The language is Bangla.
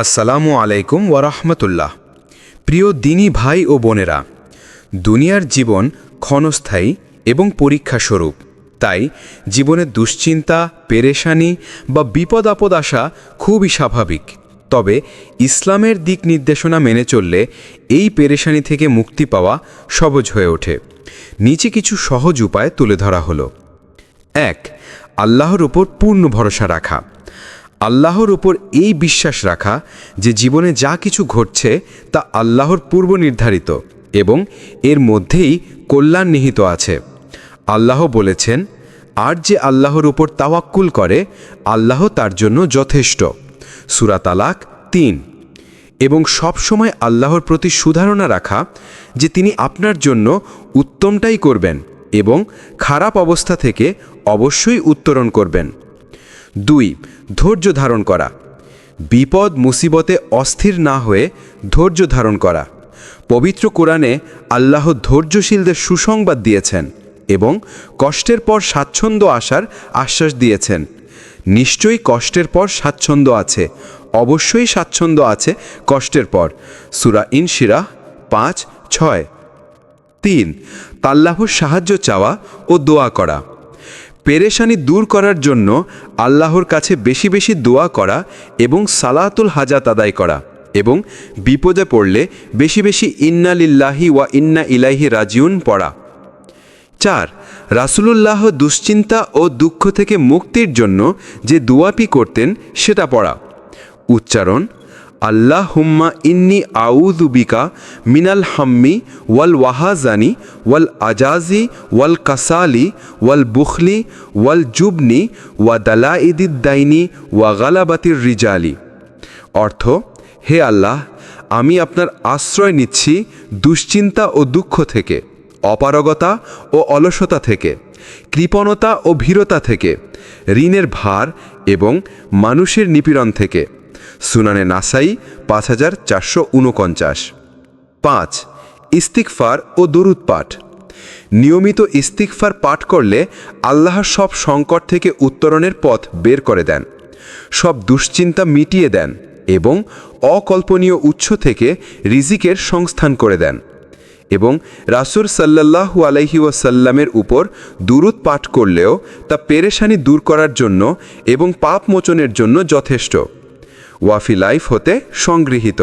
আসসালামু আলাইকুম ওরহমতুল্লাহ প্রিয় দিনী ভাই ও বোনেরা, দুনিয়ার জীবন ক্ষণস্থায়ী এবং পরীক্ষা স্বরূপ তাই জীবনের দুশ্চিন্তা, পেরেশানি বা বিপদ আপদ আসা খুবই স্বাভাবিক। তবে ইসলামের দিক নির্দেশনা মেনে চললে এই পেরেশানি থেকে মুক্তি পাওয়া সহজ হয়ে ওঠে। নিচে কিছু সহজ উপায় তুলে ধরা হলো। এক, আল্লাহর উপর পূর্ণ ভরসা রাখা। আল্লাহর উপর এই বিশ্বাস রাখা যে জীবনে যা কিছু ঘটছে তা আল্লাহর পূর্ব নির্ধারিত এবং এর মধ্যেই কল্যাণ নিহিত আছে। আল্লাহ বলেছেন, আর যে আল্লাহর উপর তাওয়াক্কুল করে, আল্লাহ তার জন্য যথেষ্ট। সুরা তালাক তিন। এবং সবসময় আল্লাহর প্রতি সুধারণা রাখা যে তিনি আপনার জন্য উত্তমটাই করবেন এবং খারাপ অবস্থা থেকে অবশ্যই উত্তরণ করবেন। দুই, ধৈর্য ধারণ করা। বিপদ মুসিবতে অস্থির না হয়ে ধৈর্য ধারণ করা। পবিত্র কোরআনে আল্লাহ ধৈর্যশীলদের সুসংবাদ দিয়েছেন এবং কষ্টের পর স্বাচ্ছন্দ্য আসার আশ্বাস দিয়েছেন। নিশ্চয়ই কষ্টের পর স্বাচ্ছন্দ্য আছে। অবশ্যই স্বাচ্ছন্দ্য আছে কষ্টের পর। সুরা ইনশিরা পাঁচ, ছয়। তিন, তাল্লাহর সাহায্য চাওয়া ও দোয়া করা। পেরেশানি দূর করার জন্য আল্লাহর কাছে বেশি বেশি দোয়া করা এবং সালাতুল হাজাত আদায় করা এবং বিপদে পড়লে বেশি বেশি ইন্না লিল্লাহি ওয়া ইন্না ইলাহি রাজিউন পড়া। চার, রাসুলুল্লাহ দুশ্চিন্তা ও দুঃখ থেকে মুক্তির জন্য যে দুয়াপি করতেন সেটা পড়া। উচ্চারণ আল্লাহ হুম্মা ইন্নি আউদুবিকা মিনাল হাম্মি ওয়াল ওয়াহাজানি ওয়াল আজাজি ওয়াল কাসালি ওয়াল বুখলি ওয়াল জুবনি ওয়া দালাইদিদ্দাইনি ওয়া গালাবাতির রিজালি। অর্থ, হে আল্লাহ, আমি আপনার আশ্রয় নিচ্ছি দুশ্চিন্তা ও দুঃখ থেকে, অপারগতা ও অলসতা থেকে, কৃপণতা ও ভীরতা থেকে, ঋণের ভার এবং মানুষের নিপীড়ন থেকে। সুনানে নাসাই পাঁচ হাজার চারশো উনপঞ্চাশ। পাঁচ ইস্তিকফার ও দরুদ পাঠ। নিয়মিত ইস্তিকফার পাঠ করলে আল্লাহ সব সংকট থেকে উত্তরণের পথ বের করে দেন, সব দুশ্চিন্তা মিটিয়ে দেন এবং অকল্পনীয় উৎস থেকে রিজিকের সংস্থান করে দেন এবং রাসুর সাল্লাহু আলাইহি ওয়াসাল্লামের উপর দুরুদ পাঠ করলেও তা পেরেশানি দূর করার জন্য এবং পাপ মোচনের জন্য যথেষ্ট। ওয়াফি লাইফ হতে সংগৃহীত।